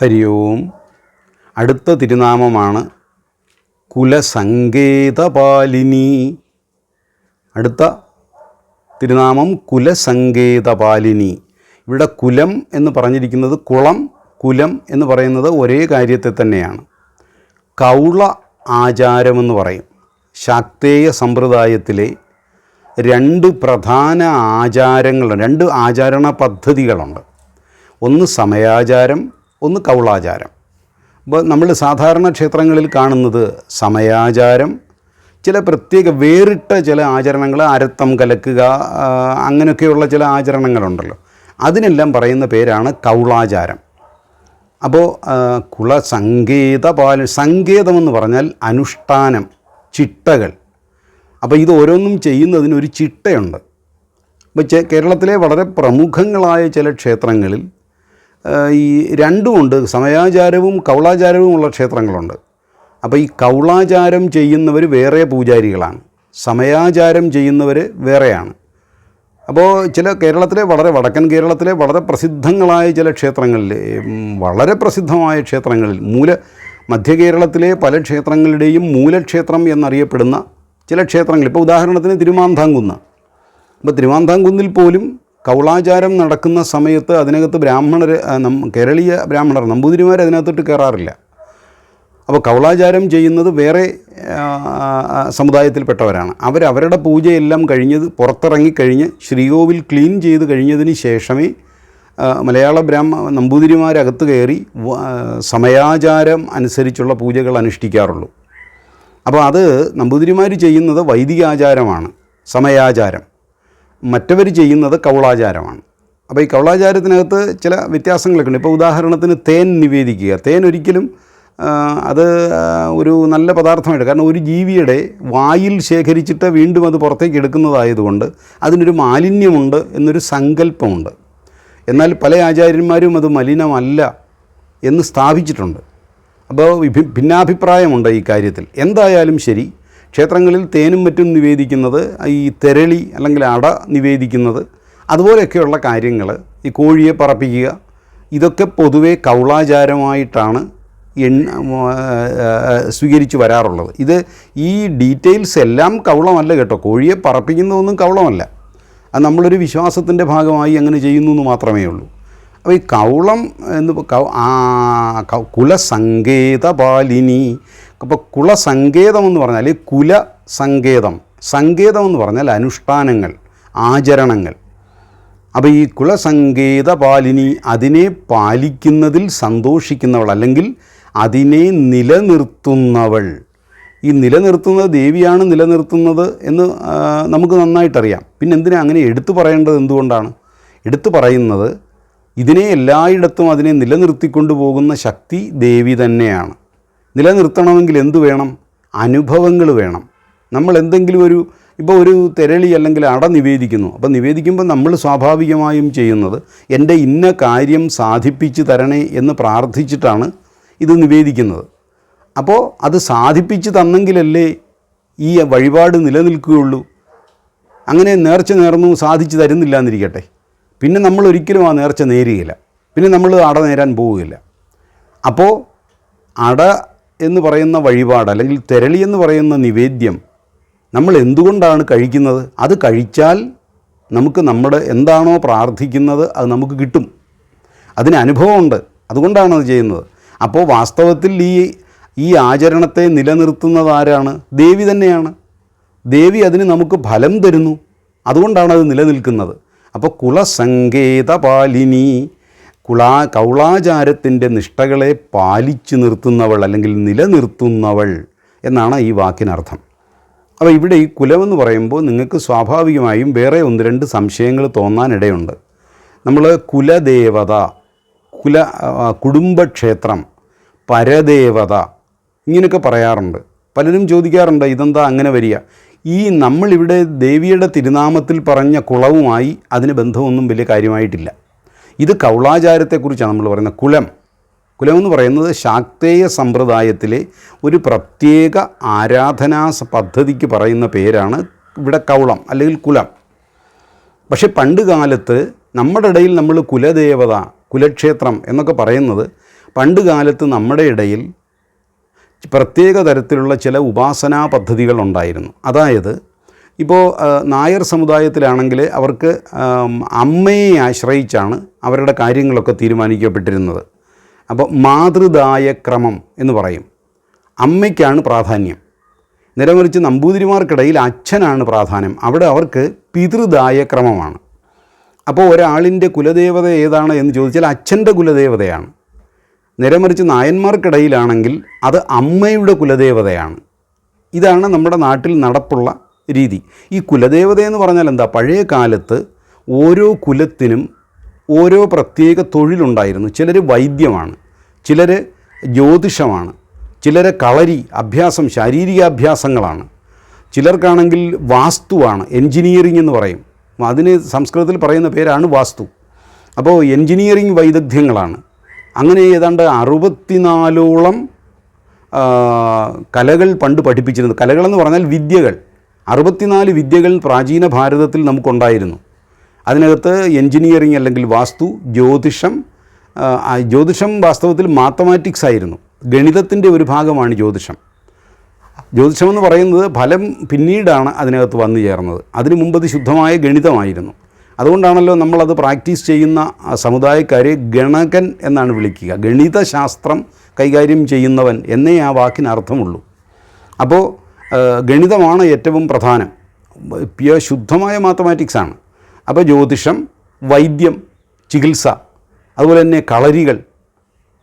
ഹരി ഓം അടുത്ത തിരുനാമമാണ് കുലസങ്കേതപാലിനി. അടുത്ത തിരുനാമം കുലസങ്കേതപാലിനി. ഇവിടെ കുലം എന്ന് പറഞ്ഞിരിക്കുന്നത് കുളം കുലം എന്ന് പറയുന്നത് ഒരേ കാര്യത്തെ തന്നെയാണ്. കൗള ആചാരമെന്ന് പറയും. ശാക്തേയ സമ്പ്രദായത്തിലെ രണ്ട് പ്രധാന ആചാരങ്ങൾ രണ്ട് ആചാരണ പദ്ധതികളുണ്ട്. ഒന്ന് സമയാചാരം ഒന്ന് കൗളാചാരം. അപ്പോൾ നമ്മൾ സാധാരണ ക്ഷേത്രങ്ങളിൽ കാണുന്നത് സമയാചാരം ചില പ്രത്യേക വേറിട്ട ചില ആചരണങ്ങൾ അരത്തം കലക്കുക അങ്ങനെയൊക്കെയുള്ള ചില ആചരണങ്ങളുണ്ടല്ലോ. അതിനെല്ലാം പറയുന്ന പേരാണ് കൗളാചാരം. അപ്പോൾ കുള സങ്കേത പാല സങ്കേതമെന്ന് പറഞ്ഞാൽ അനുഷ്ഠാനം ചിട്ടകൾ. അപ്പോൾ ഇത് ഓരോന്നും ചെയ്യുന്നതിന് ഒരു ചിട്ടയുണ്ട്. അപ്പോൾ കേരളത്തിലെ വളരെ പ്രമുഖങ്ങളായ ചില ക്ഷേത്രങ്ങളിൽ ഈ രണ്ടുമുണ്ട് സമയാചാരവും കൗളാചാരവും ഉള്ള ക്ഷേത്രങ്ങളുണ്ട്. അപ്പോൾ ഈ കൗളാചാരം ചെയ്യുന്നവർ വേറെ പൂജാരികളാണ്. സമയാചാരം ചെയ്യുന്നവർ വേറെയാണ്. അപ്പോൾ ചില കേരളത്തിലെ വളരെ വടക്കൻ കേരളത്തിലെ വളരെ പ്രസിദ്ധങ്ങളായ ചില ക്ഷേത്രങ്ങളിൽ വളരെ പ്രസിദ്ധമായ ക്ഷേത്രങ്ങളിൽ മൂല മധ്യ കേരളത്തിലെ പല ക്ഷേത്രങ്ങളുടെയും മൂലക്ഷേത്രം എന്നറിയപ്പെടുന്ന ചില ക്ഷേത്രങ്ങൾ. ഇപ്പോൾ ഉദാഹരണത്തിന് തിരുമാന്താംകുന്ന്. അപ്പോൾ തിരുമാന്താംകുന്നിൽ പോലും കൗളാചാരം നടക്കുന്ന സമയത്ത് അതിനകത്ത് ബ്രാഹ്മണർ കേരളീയ ബ്രാഹ്മണർ നമ്പൂതിരിമാർ അതിനകത്തോട്ട് കയറാറില്ല. അപ്പോൾ കൗളാചാരം ചെയ്യുന്നത് വേറെ സമുദായത്തിൽപ്പെട്ടവരാണ്. അവർ അവരുടെ പൂജയെല്ലാം കഴിഞ്ഞത് പുറത്തിറങ്ങിക്കഴിഞ്ഞ് ശ്രീകോവിൽ ക്ലീൻ ചെയ്ത് കഴിഞ്ഞതിന് ശേഷമേ മലയാള ബ്രാഹ്മ നമ്പൂതിരിമാരകത്ത് കയറി സമയാചാരം അനുസരിച്ചുള്ള പൂജകൾ അനുഷ്ഠിക്കാറുള്ളൂ. അപ്പോൾ അത് നമ്പൂതിരിമാർ ചെയ്യുന്നത് വൈദികാചാരമാണ് സമയാചാരം. മറ്റവർ ചെയ്യുന്നത് കൗളാചാരമാണ്. അപ്പോൾ ഈ കൗളാചാരത്തിനകത്ത് ചില വ്യത്യാസങ്ങളൊക്കെ ഉണ്ട്. ഇപ്പോൾ ഉദാഹരണത്തിന് തേൻ നിവേദിക്കുക. തേൻ ഒരിക്കലും അത് ഒരു നല്ല പദാർത്ഥമായിട്ട് കാരണം ഒരു ജീവിയുടെ വായിൽ ശേഖരിച്ചിട്ട് വീണ്ടും അത് പുറത്തേക്ക് എടുക്കുന്നതായതുകൊണ്ട് അതിനൊരു മാലിന്യമുണ്ട് എന്നൊരു സങ്കല്പമുണ്ട്. എന്നാൽ പല ആചാര്യന്മാരും അത് മലിനമല്ല എന്ന് സ്ഥാപിച്ചിട്ടുണ്ട്. അപ്പോൾ ഭിന്നാഭിപ്രായമുണ്ട് ഈ കാര്യത്തിൽ. എന്തായാലും ശരി ക്ഷേത്രങ്ങളിൽ തേനും മറ്റും നിവേദിക്കുന്നത് ഈ തെരളി അല്ലെങ്കിൽ അട നിവേദിക്കുന്നത് അതുപോലെയൊക്കെയുള്ള കാര്യങ്ങൾ ഈ കോഴിയെ പറപ്പിക്കുക ഇതൊക്കെ പൊതുവേ കൗളാചാരമായിട്ടാണ് സ്വീകരിച്ചു വരാറുള്ളത്. ഇത് ഈ ഡീറ്റെയിൽസ് എല്ലാം കവളമല്ല കേട്ടോ. കോഴിയെ പറപ്പിക്കുന്നതൊന്നും കവളമല്ല അത് നമ്മളൊരു വിശ്വാസത്തിന്റെ ഭാഗമായി അങ്ങനെ ചെയ്യുന്നു എന്ന് മാത്രമേ ഉള്ളൂ. അപ്പോൾ ഈ കൗളം എന്ന് കുലസങ്കേതപാലിനി അപ്പോൾ കുളസങ്കേതം എന്ന് പറഞ്ഞാൽ കുല സങ്കേതം സങ്കേതം എന്ന് പറഞ്ഞാൽ അനുഷ്ഠാനങ്ങൾ ആചരണങ്ങൾ. അപ്പോൾ ഈ കുലസങ്കേതപാലിനി അതിനെ പാലിക്കുന്നതിൽ സന്തോഷിക്കുന്നവൾ അല്ലെങ്കിൽ അതിനെ നിലനിർത്തുന്നവൾ. ഈ നിലനിർത്തുന്നത് ദേവിയാണ് നിലനിർത്തുന്നത് എന്ന് നമുക്ക് നന്നായിട്ടറിയാം. പിന്നെ എന്തിനാ അങ്ങനെ എടുത്തു പറയേണ്ടത് എന്തുകൊണ്ടാണ്? എടുത്തു പറയുന്നത് ഇതിനെ എല്ലായിടത്തും അതിനെ നിലനിർത്തിക്കൊണ്ടു പോകുന്ന ശക്തി ദേവി തന്നെയാണ്. നിലനിർത്തണമെങ്കിൽ എന്തു വേണം? അനുഭവങ്ങൾ വേണം. നമ്മൾ എന്തെങ്കിലും ഒരു ഇപ്പോൾ ഒരു തെരളി അല്ലെങ്കിൽ അട നിവേദിക്കുന്നു. അപ്പോൾ നിവേദിക്കുമ്പോൾ നമ്മൾ സ്വാഭാവികമായും ചെയ്യുന്നത് എന്റെ ഇന്ന കാര്യം സാധിപ്പിച്ച് തരണേ എന്ന് പ്രാർത്ഥിച്ചിട്ടാണ് ഇത് നിവേദിക്കുന്നത്. അപ്പോൾ അത് സാധിപ്പിച്ച് തന്നെങ്കിലല്ലേ ഈ വഴിപാട് നിലനിൽക്കുകയുള്ളൂ. അങ്ങനെ നേർച്ച നേർന്നു സാധിച്ചു തരുന്നില്ല എന്നിരിക്കട്ടെ പിന്നെ നമ്മൾ ഒരിക്കലും ആ നേർച്ച നേരുകയില്ല. പിന്നെ നമ്മൾ അട നേരാൻ പോവുകയില്ല. അപ്പോൾ അട എന്ന് പറയുന്ന വഴിപാട് അല്ലെങ്കിൽ തെരളി എന്ന് പറയുന്ന നിവേദ്യം നമ്മൾ എന്തുകൊണ്ടാണ് കഴിക്കുന്നത്? അത് കഴിച്ചാൽ നമുക്ക് നമ്മുടെ എന്താണോ പ്രാർത്ഥിക്കുന്നത് അത് നമുക്ക് കിട്ടും. അതിന് അനുഭവമുണ്ട്. അതുകൊണ്ടാണ് അത് ചെയ്യുന്നത്. അപ്പോൾ വാസ്തവത്തിൽ ഈ ഈ ആചരണത്തെ നിലനിർത്തുന്നത് ആരാണ്? ദേവി തന്നെയാണ്. ദേവി അതിന് നമുക്ക് ഫലം തരുന്നു. അതുകൊണ്ടാണ് അത് നിലനിൽക്കുന്നത്. അപ്പോൾ കുലസങ്കേതപാലിനി കുളാ കൗളാചാരത്തിന്റെ നിഷ്ഠകളെ പാലിച്ചു നിർത്തുന്നവൾ അല്ലെങ്കിൽ നിലനിർത്തുന്നവൾ എന്നാണ് ഈ വാക്കിനർത്ഥം. അപ്പോൾ ഇവിടെ ഈ കുലമെന്ന് പറയുമ്പോൾ നിങ്ങൾക്ക് സ്വാഭാവികമായും വേറെ ഒന്ന് രണ്ട് സംശയങ്ങൾ തോന്നാനിടയുണ്ട്. നമ്മൾ കുലദേവത കുല കുടുംബക്ഷേത്രം പരദേവത ഇങ്ങനെയൊക്കെ പറയാറുണ്ട്. പലരും ചോദിക്കാറുണ്ട് ഇതെന്താ അങ്ങനെ വരിക? ഈ നമ്മളിവിടെ ദേവിയുടെ തിരുനാമത്തിൽ പറഞ്ഞ കുളവുമായി അതിന് ബന്ധമൊന്നും വലിയ കാര്യമായിട്ടില്ല. ഇത് കൗളാചാരത്തെക്കുറിച്ചാണ് നമ്മൾ പറയുന്നത്. കുലം. കുലമെന്ന് പറയുന്നത് ശാക്തേയ സമ്പ്രദായത്തിലെ ഒരു പ്രത്യേക ആരാധനാ പദ്ധതിക്ക് പറയുന്ന പേരാണ് ഇവിടെ കൗളം അല്ലെങ്കിൽ കുലം. പക്ഷേ പണ്ട് കാലത്ത് നമ്മുടെ ഇടയിൽ നമ്മൾ കുലദേവത കുലക്ഷേത്രം എന്നൊക്കെ പറയുന്നത് പണ്ട് കാലത്ത് നമ്മുടെ ഇടയിൽ പ്രത്യേക തരത്തിലുള്ള ചില ഉപാസനാ പദ്ധതികൾ ഉണ്ടായിരുന്നു. അതായത് ഇപ്പോൾ നായർ സമുദായത്തിലാണെങ്കിൽ അവർക്ക് അമ്മയെ ആശ്രയിച്ചാണ് അവരുടെ കാര്യങ്ങളൊക്കെ തീരുമാനിക്കപ്പെട്ടിരുന്നത്. അപ്പോൾ മാതൃദായ ക്രമം എന്ന് പറയും. അമ്മയ്ക്കാണ് പ്രാധാന്യം. നിലമറിച്ച് നമ്പൂതിരിമാർക്കിടയിൽ അച്ഛനാണ് പ്രാധാന്യം. അവിടെ അവർക്ക് പിതൃദായ ക്രമമാണ് അപ്പോൾ ഒരാളിന്റെ കുലദേവത ഏതാണ് എന്ന് ചോദിച്ചാൽ അച്ഛന്റെ കുലദേവതയാണ്. നിലമറിച്ച് നായന്മാർക്കിടയിലാണെങ്കിൽ അത് അമ്മയുടെ കുലദേവതയാണ്. ഇതാണ് നമ്മുടെ നാട്ടിൽ നടപ്പുള്ള രീതി. ഈ കുലദേവത എന്ന് പറഞ്ഞാൽ എന്താ? പഴയ കാലത്ത് ഓരോ കുലത്തിനും ഓരോ പ്രത്യേക തൊഴിലുണ്ടായിരുന്നു. ചിലർ വൈദ്യമാണ് ചിലർ ജ്യോതിഷമാണ് ചിലർ കളരി അഭ്യാസം ശാരീരികാഭ്യാസങ്ങളാണ് ചിലർക്കാണെങ്കിൽ വാസ്തുവാണ് എൻജിനീയറിംഗ് എന്ന് പറയും. അതിന് സംസ്കൃതത്തിൽ പറയുന്ന പേരാണ് വാസ്തു. അപ്പോൾ എൻജിനീയറിംഗ് വൈദഗ്ധ്യങ്ങളാണ്. അങ്ങനെ ഏതാണ്ട് അറുപത്തിനാലോളം കലകൾ പണ്ട് പഠിപ്പിച്ചിരുന്നത്. കലകളെന്ന് പറഞ്ഞാൽ വിദ്യകൾ. അറുപത്തിനാല് വിദ്യകൾ പ്രാചീന ഭാരതത്തിൽ നമുക്കുണ്ടായിരുന്നു. അതിനകത്ത് എൻജിനീയറിംഗ് അല്ലെങ്കിൽ വാസ്തു ജ്യോതിഷം ജ്യോതിഷം വാസ്തവത്തിൽ മാത്തമാറ്റിക്സ് ആയിരുന്നു. ഗണിതത്തിന്റെ ഒരു ഭാഗമാണ് ജ്യോതിഷം. ജ്യോതിഷം എന്ന് പറയുന്നത് ഫലം പിന്നീടാണ് അതിനകത്ത് വന്നു ചേർന്നത്. അതിനു മുമ്പ് അത് ശുദ്ധമായ ഗണിതമായിരുന്നു. അതുകൊണ്ടാണല്ലോ നമ്മളത് പ്രാക്ടീസ് ചെയ്യുന്ന സമുദായക്കാരെ ഗണകൻ എന്നാണ് വിളിക്കുക. ഗണിതശാസ്ത്രം കൈകാര്യം ചെയ്യുന്നവൻ എന്നേ ആ വാക്കിന് അർത്ഥമുള്ളൂ അപ്പോൾ ഗണിതമാണ് ഏറ്റവും പ്രധാനം. പ്യ ശുദ്ധമായ മാത്തമാറ്റിക്സാണ്. അപ്പോൾ ജ്യോതിഷം വൈദ്യം ചികിത്സ അതുപോലെ തന്നെ കളരികൾ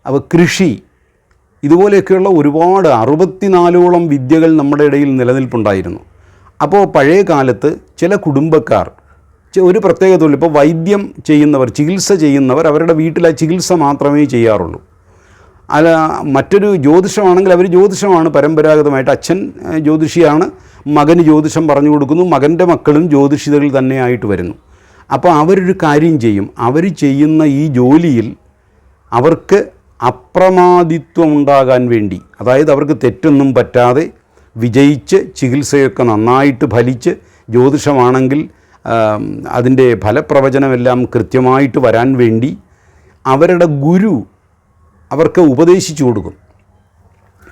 അപ്പോൾ കൃഷി ഇതുപോലെയൊക്കെയുള്ള ഒരുപാട് അറുപത്തിനാലോളം വിദ്യകൾ നമ്മുടെ ഇടയിൽ നിലനിൽപ്പുണ്ടായിരുന്നു. അപ്പോൾ പഴയ കാലത്ത് ചില കുടുംബക്കാർ ഒരു പ്രത്യേക തൊഴിൽ ഇപ്പോൾ വൈദ്യം ചെയ്യുന്നവർ ചികിത്സ ചെയ്യുന്നവർ അവരുടെ വീട്ടിൽ ആ ചികിത്സ മാത്രമേ ചെയ്യാറുള്ളൂ. അല്ല മറ്റൊരു ജ്യോതിഷമാണെങ്കിൽ അവർ ജ്യോതിഷമാണ്. പരമ്പരാഗതമായിട്ട് അച്ഛൻ ജ്യോതിഷിയാണ്. മകന് ജ്യോതിഷം പറഞ്ഞു കൊടുക്കുന്നു. മകന്റെ മക്കളും ജ്യോതിഷിതകൾ തന്നെയായിട്ട് വരുന്നു. അപ്പോൾ അവരൊരു കാര്യം ചെയ്യും. അവർ ചെയ്യുന്ന ഈ ജോലിയിൽ അവർക്ക് അപ്രമാദിത്വം ഉണ്ടാകാൻ വേണ്ടി അതായത് അവർക്ക് തെറ്റൊന്നും പറ്റാതെ വിജയിച്ച് ചികിത്സയൊക്കെ നന്നായിട്ട് ഫലിച്ച് ജ്യോതിഷമാണെങ്കിൽ അതിന്റെ ഫലപ്രവചനമെല്ലാം കൃത്യമായിട്ട് വരാൻ വേണ്ടി അവരുടെ ഗുരു അവർക്ക് ഉപദേശിച്ചു കൊടുക്കും.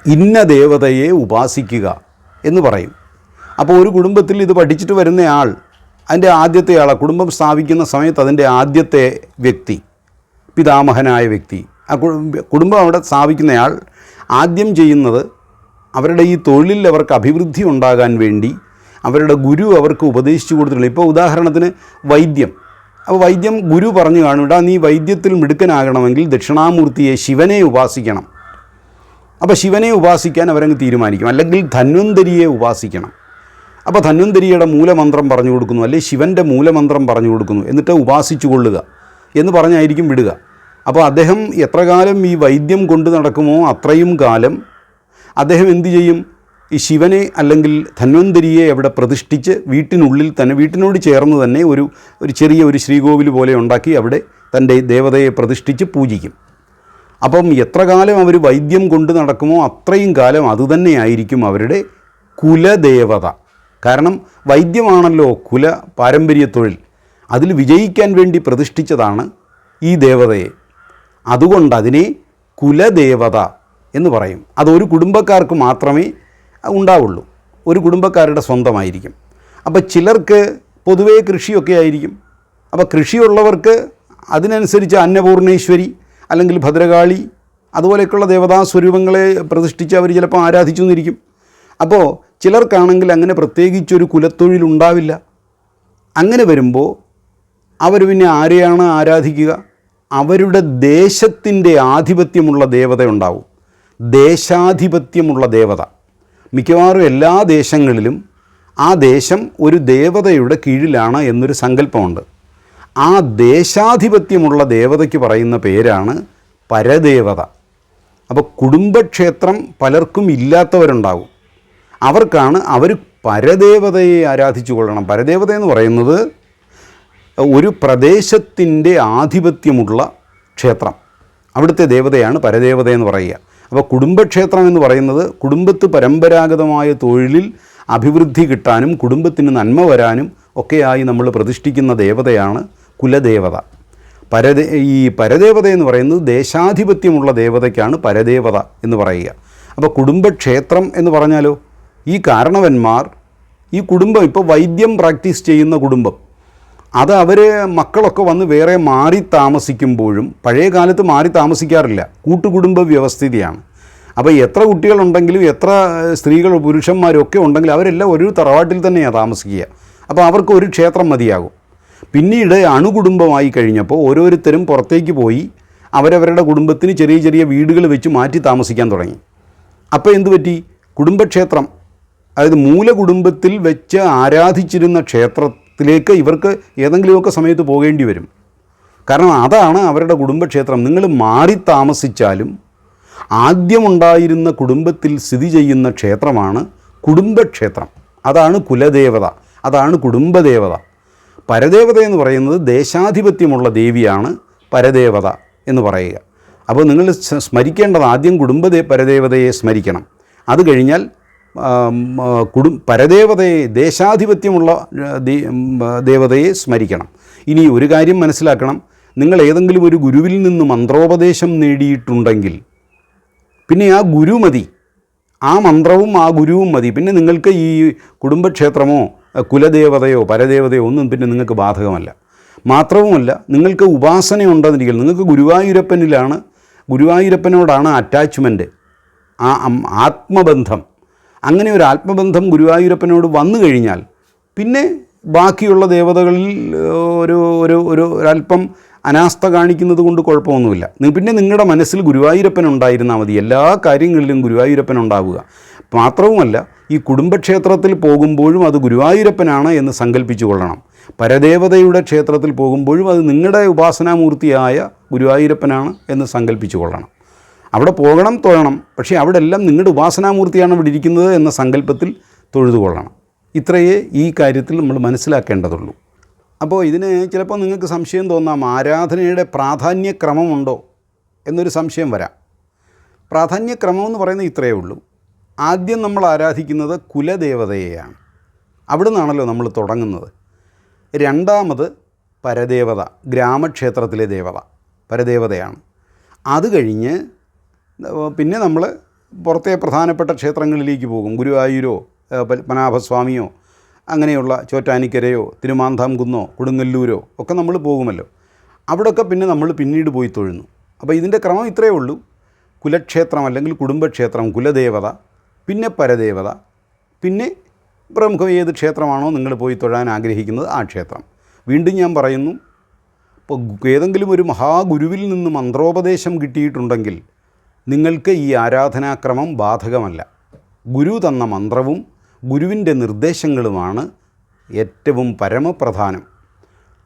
ഇന്ന ദേവതയെ ഉപാസിക്കുക എന്ന് പറയും. അപ്പോൾ ഒരു കുടുംബത്തിൽ ഇത് പഠിച്ചിട്ട് വരുന്നയാൾ അതിന്റെ ആദ്യത്തെ ആളെ. കുടുംബം സ്ഥാപിക്കുന്ന സമയത്ത് അതിന്റെ ആദ്യത്തെ വ്യക്തി പിതാമഹനായ വ്യക്തി. ആ കുടുംബം അവിടെ സ്ഥാപിക്കുന്നയാൾ ആദ്യം ചെയ്യുന്നത് അവരുടെ ഈ തൊഴിലിൽ അവർക്ക് അഭിവൃദ്ധി ഉണ്ടാകാൻ വേണ്ടി അവരുടെ ഗുരു അവർക്ക് ഉപദേശിച്ചു കൊടുത്തിട്ടുള്ള ഇപ്പോൾ ഉദാഹരണത്തിന് വൈദ്യം. അപ്പോൾ വൈദ്യം ഗുരു പറഞ്ഞു കാണും ഇടാ നീ വൈദ്യത്തിൽ മിടുക്കനാകണമെങ്കിൽ ദക്ഷിണാമൂർത്തിയെ ശിവനെ ഉപാസിക്കണം. അപ്പോൾ ശിവനെ ഉപാസിക്കാൻ അവരങ്ങ് തീരുമാനിക്കും. അല്ലെങ്കിൽ ധന്വന്തരിയെ ഉപാസിക്കണം. അപ്പോൾ ധന്വന്തരിയുടെ മൂലമന്ത്രം പറഞ്ഞു കൊടുക്കുന്നു അല്ലെങ്കിൽ ശിവന്റെ മൂലമന്ത്രം പറഞ്ഞു കൊടുക്കുന്നു. എന്നിട്ട് ഉപാസിച്ചു കൊള്ളുക എന്ന് പറഞ്ഞായിരിക്കും വിടുക. അപ്പോൾ അദ്ദേഹം എത്ര കാലം ഈ വൈദ്യം കൊണ്ട് നടക്കുമോ അത്രയും കാലം അദ്ദേഹം എന്തു ചെയ്യും? ഈ ശിവനെ അല്ലെങ്കിൽ ധന്വന്തരിയെ അവിടെ പ്രതിഷ്ഠിച്ച് വീട്ടിനുള്ളിൽ തന്നെ വീട്ടിനോട് ചേർന്ന് തന്നെ ഒരു ഒരു ചെറിയ ഒരു ശ്രീകോവിൽ പോലെ ഉണ്ടാക്കി അവിടെ തന്റെ ദേവതയെ പ്രതിഷ്ഠിച്ച് പൂജിക്കും. അപ്പം എത്ര കാലം അവർ വൈദ്യം കൊണ്ട് നടക്കുമോ അത്രയും കാലം അതുതന്നെയായിരിക്കും അവരുടെ കുലദേവത. കാരണം വൈദ്യമാണല്ലോ കുല പാരമ്പര്യ തൊഴിൽ. അതിൽ വിജയിക്കാൻ വേണ്ടി പ്രതിഷ്ഠിച്ചതാണ് ഈ ദേവതയെ. അതുകൊണ്ട് അതിനെ കുലദേവത എന്ന് പറയും. അതൊരു കുടുംബക്കാർക്ക് മാത്രമേ ഉണ്ടാവുള്ളൂ. ഒരു കുടുംബക്കാരുടെ സ്വന്തമായിരിക്കും. അപ്പോൾ ചിലർക്ക് പൊതുവേ കൃഷിയൊക്കെ ആയിരിക്കും. അപ്പോൾ കൃഷിയുള്ളവർക്ക് അതിനനുസരിച്ച് അന്നപൂർണേശ്വരി അല്ലെങ്കിൽ ഭദ്രകാളി അതുപോലെയൊക്കെയുള്ള ദേവതാ സ്വരൂപങ്ങളെ പ്രതിഷ്ഠിച്ച് അവർ ചിലപ്പോൾ ആരാധിച്ചു എന്നിരിക്കും അപ്പോൾ ചിലർക്കാണെങ്കിൽ അങ്ങനെ പ്രത്യേകിച്ചൊരു കുലത്തൊഴിലുണ്ടാവില്ല. അങ്ങനെ വരുമ്പോൾ അവർ പിന്നെ ആരെയാണ് ആരാധിക്കുക? അവരുടെ ദേശത്തിന്റെ ആധിപത്യമുള്ള ദേശാധിപത്യമുള്ള ദേവത. മിക്കവാറും എല്ലാ ദേശങ്ങളിലും ആ ദേശം ഒരു ദേവതയുടെ കീഴിലാണ് എന്നൊരു സങ്കല്പമുണ്ട്. ആ ദേശാധിപത്യമുള്ള ദേവതയ്ക്ക് പറയുന്ന പേരാണ് പരദേവത. അപ്പോൾ കുടുംബക്ഷേത്രം പലർക്കും ഇല്ലാത്തവരുണ്ടാകും അവർക്കാണ് അവർ പരദേവതയെ ആരാധിച്ചു കൊള്ളണം. പരദേവത എന്ന് പറയുന്നത് ഒരു പ്രദേശത്തിന്റെ ആധിപത്യമുള്ള ക്ഷേത്രം. അവിടുത്തെ ദേവതയാണ് പരദേവത എന്ന് പറയുക. അപ്പോൾ കുടുംബക്ഷേത്രം എന്ന് പറയുന്നത് കുടുംബത്ത് പരമ്പരാഗതമായ തൊഴിലിൽ അഭിവൃദ്ധി കിട്ടാനും കുടുംബത്തിന് നന്മ വരാനും ഒക്കെയായി നമ്മൾ പ്രതിഷ്ഠിക്കുന്ന ദേവതയാണ് കുലദേവത. പരദേ ഈ പരദേവത എന്ന് പറയുന്നത് ദേശാധിപത്യമുള്ള ദേവതയ്ക്കാണ് പരദേവത എന്ന് പറയുക. അപ്പോൾ കുടുംബക്ഷേത്രം എന്ന് പറഞ്ഞാലോ? ഈ കാരണവന്മാർ ഈ കുടുംബം ഇപ്പോൾ വൈദ്യം പ്രാക്ടീസ് ചെയ്യുന്ന കുടുംബം. അത് അവർ മക്കളൊക്കെ വന്ന് വേറെ മാറി താമസിക്കുമ്പോഴും പഴയ കാലത്ത് മാറി താമസിക്കാറില്ല. കൂട്ടുകുടുംബ വ്യവസ്ഥിതിയാണ്. അപ്പോൾ എത്ര കുട്ടികളുണ്ടെങ്കിലും എത്ര സ്ത്രീകൾ പുരുഷന്മാരും ഒക്കെ ഉണ്ടെങ്കിലും അവരെല്ലാം ഒരു തറവാട്ടിൽ തന്നെയാണ് താമസിക്കുക. അപ്പോൾ അവർക്ക് ഒരു ക്ഷേത്രം മതിയാകും. പിന്നീട് അണുകുടുംബമായി കഴിഞ്ഞപ്പോൾ ഓരോരുത്തരും പുറത്തേക്ക് പോയി അവരവരുടെ കുടുംബത്തിന് ചെറിയ ചെറിയ വീടുകൾ വെച്ച് മാറ്റി താമസിക്കാൻ തുടങ്ങി. അപ്പോൾ എന്തു പറ്റി? കുടുംബക്ഷേത്രം അതായത് മൂലകുടുംബത്തിൽ വെച്ച് ആരാധിച്ചിരുന്ന ക്ഷേത്രത്തിലേക്ക് ഇവർക്ക് ഏതെങ്കിലുമൊക്കെ സമയത്ത് പോകേണ്ടി വരും. കാരണം അതാണ് അവരുടെ കുടുംബക്ഷേത്രം. നിങ്ങൾ മാറി താമസിച്ചാലും ആദ്യമുണ്ടായിരുന്ന കുടുംബത്തിൽ സ്ഥിതി ചെയ്യുന്ന ക്ഷേത്രമാണ് കുടുംബക്ഷേത്രം. അതാണ് കുലദേവത. അതാണ് കുടുംബദേവത. പരദേവത എന്ന് പറയുന്നത് ദേശാധിപത്യമുള്ള ദേവിയാണ് പരദേവത എന്ന് പറയുക. അപ്പോൾ നിങ്ങൾ സ്മരിക്കേണ്ടത് ആദ്യം കുടുംബദേ പരദേവതയെ സ്മരിക്കണം. അത് കഴിഞ്ഞാൽ കുടു പരദേവതയെ ദേശാധിപത്യമുള്ള ദേവതയെ സ്മരിക്കണം. ഇനി ഒരു കാര്യം മനസ്സിലാക്കണം. നിങ്ങൾ ഏതെങ്കിലും ഒരു ഗുരുവിൽ നിന്ന് മന്ത്രോപദേശം നേടിയിട്ടുണ്ടെങ്കിൽ പിന്നെ ആ ഗുരു മതി. ആ മന്ത്രവും ആ ഗുരുവും മതി. പിന്നെ നിങ്ങൾക്ക് ഈ കുടുംബക്ഷേത്രമോ കുലദേവതയോ പരദേവതയോ ഒന്നും പിന്നെ നിങ്ങൾക്ക് ബാധകമല്ല. മാത്രവുമല്ല നിങ്ങൾക്ക് ഉപാസന നിങ്ങൾക്ക് ഗുരുവായൂരപ്പനിലാണ് ഗുരുവായൂരപ്പനോടാണ് അറ്റാച്ച്മെന്റ് ആ ആത്മബന്ധം. അങ്ങനെ ഒരു ആത്മബന്ധം ഗുരുവായൂരപ്പനോട് വന്നു കഴിഞ്ഞാൽ പിന്നെ ബാക്കിയുള്ള ദേവതകളിൽ ഒരു ഒരു ഒരു ഒരല്പം അനാസ്ഥ കാണിക്കുന്നത് കൊണ്ട് കുഴപ്പമൊന്നുമില്ല. പിന്നെ നിങ്ങളുടെ മനസ്സിൽ ഗുരുവായൂരപ്പൻ ഉണ്ടായിരുന്നാൽ മതി. എല്ലാ കാര്യങ്ങളിലും ഗുരുവായൂരപ്പൻ ഉണ്ടാവുക. മാത്രവുമല്ല ഈ കുടുംബക്ഷേത്രത്തിൽ പോകുമ്പോഴും അത് ഗുരുവായൂരപ്പനാണ് എന്ന് സങ്കല്പിച്ചു കൊള്ളണം. പരദേവതയുടെ ക്ഷേത്രത്തിൽ പോകുമ്പോഴും അത് നിങ്ങളുടെ ഉപാസനാമൂർത്തിയായ ഗുരുവായൂരപ്പനാണ് എന്ന് സങ്കല്പിച്ചു കൊള്ളണം. അവിടെ പോകണം തൊഴണം. പക്ഷേ അവിടെ എല്ലാം നിങ്ങളുടെ ഉപാസനാമൂർത്തിയാണ് ഇവിടെ ഇരിക്കുന്നത് എന്ന സങ്കല്പത്തിൽ തൊഴുതുകൊള്ളണം. ഇത്രയേ ഈ കാര്യത്തിൽ നമ്മൾ മനസ്സിലാക്കേണ്ടതുള്ളൂ. അപ്പോൾ ഇതിന് ചിലപ്പോൾ നിങ്ങൾക്ക് സംശയം തോന്നാം ആരാധനയുടെ പ്രാധാന്യക്രമമുണ്ടോ എന്നൊരു സംശയം വരാം. പ്രാധാന്യക്രമം എന്ന് പറയുന്നത് ഇത്രയേ ഉള്ളൂ. ആദ്യം നമ്മൾ ആരാധിക്കുന്നത് കുലദേവതയെയാണ്. അവിടെ നിന്നാണല്ലോ നമ്മൾ തുടങ്ങുന്നത്. രണ്ടാമത് പരദേവത ഗ്രാമക്ഷേത്രത്തിലെ ദേവത പരദേവതയാണ്. അത് കഴിഞ്ഞ് പിന്നെ നമ്മൾ പുറത്തെ പ്രധാനപ്പെട്ട ക്ഷേത്രങ്ങളിലേക്ക് പോകും. ഗുരുവായൂരോ പത്മനാഭസ്വാമിയോ അങ്ങനെയുള്ള ചോറ്റാനിക്കരയോ തിരുമാന്താംകുന്നോ കൊടുങ്ങല്ലൂരോ ഒക്കെ നമ്മൾ പോകുമല്ലോ. അവിടെയൊക്കെ പിന്നെ നമ്മൾ പിന്നീട് പോയി തൊഴുന്നു. അപ്പോൾ ഇതിന്റെ ക്രമം ഇത്രയേ ഉള്ളൂ. കുലക്ഷേത്രം അല്ലെങ്കിൽ കുടുംബക്ഷേത്രം കുലദേവത പിന്നെ പരദേവത പിന്നെ പ്രമുഖം ഏത് ക്ഷേത്രമാണോ നിങ്ങൾ പോയി തൊഴാൻ ആഗ്രഹിക്കുന്നത് ആ ക്ഷേത്രം. വീണ്ടും ഞാൻ പറയുന്നു ഇപ്പോൾ ഏതെങ്കിലും ഒരു മഹാഗുരുവിൽ നിന്ന് മന്ത്രോപദേശം കിട്ടിയിട്ടുണ്ടെങ്കിൽ നിങ്ങൾക്ക് ഈ ആരാധനാക്രമം ബാധകമല്ല. ഗുരു തന്ന മന്ത്രവും ഗുരുവിന്റെ നിർദ്ദേശങ്ങളുമാണ് ഏറ്റവും പരമപ്രധാനം.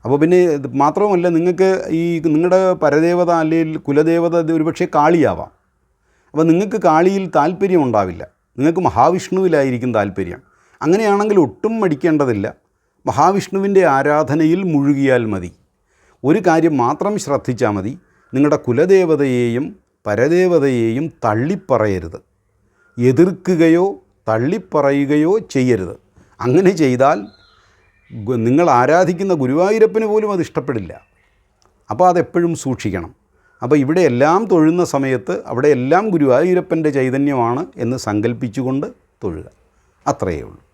അപ്പോൾ പിന്നെ മാത്രവുമല്ല നിങ്ങൾക്ക് ഈ നിങ്ങളുടെ പരദേവത അല്ലെങ്കിൽ കുലദേവത ഒരുപക്ഷെ കാളിയാവാം. അപ്പോൾ നിങ്ങൾക്ക് കാളിയിൽ താല്പര്യം ഉണ്ടാവില്ല. നിങ്ങൾക്ക് മഹാവിഷ്ണുവിലായിരിക്കും താല്പര്യം. അങ്ങനെയാണെങ്കിൽ ഒട്ടും മടിക്കേണ്ടതില്ല. മഹാവിഷ്ണുവിന്റെ ആരാധനയിൽ മുഴുകിയാൽ മതി. ഒരു കാര്യം മാത്രം ശ്രദ്ധിച്ചാൽ മതി. നിങ്ങളുടെ കുലദേവതയെയും പരദേവതയെയും തള്ളിപ്പറയരുത്. എതിർക്കുകയോ തള്ളിപ്പറയുകയോ ചെയ്യരുത്. അങ്ങനെ ചെയ്താൽ നിങ്ങൾ ആരാധിക്കുന്ന ഗുരുവായൂരപ്പന് പോലും അത് ഇഷ്ടപ്പെടില്ല. അപ്പോൾ അതെപ്പോഴും സൂക്ഷിക്കണം. അപ്പോൾ ഇവിടെ എല്ലാം തൊഴുന്ന സമയത്ത് അവിടെ എല്ലാം ഗുരുവായൂരപ്പന്റെ ചൈതന്യമാണ് എന്ന് സങ്കല്പിച്ചുകൊണ്ട് തൊഴുക. അത്രയേ ഉള്ളൂ.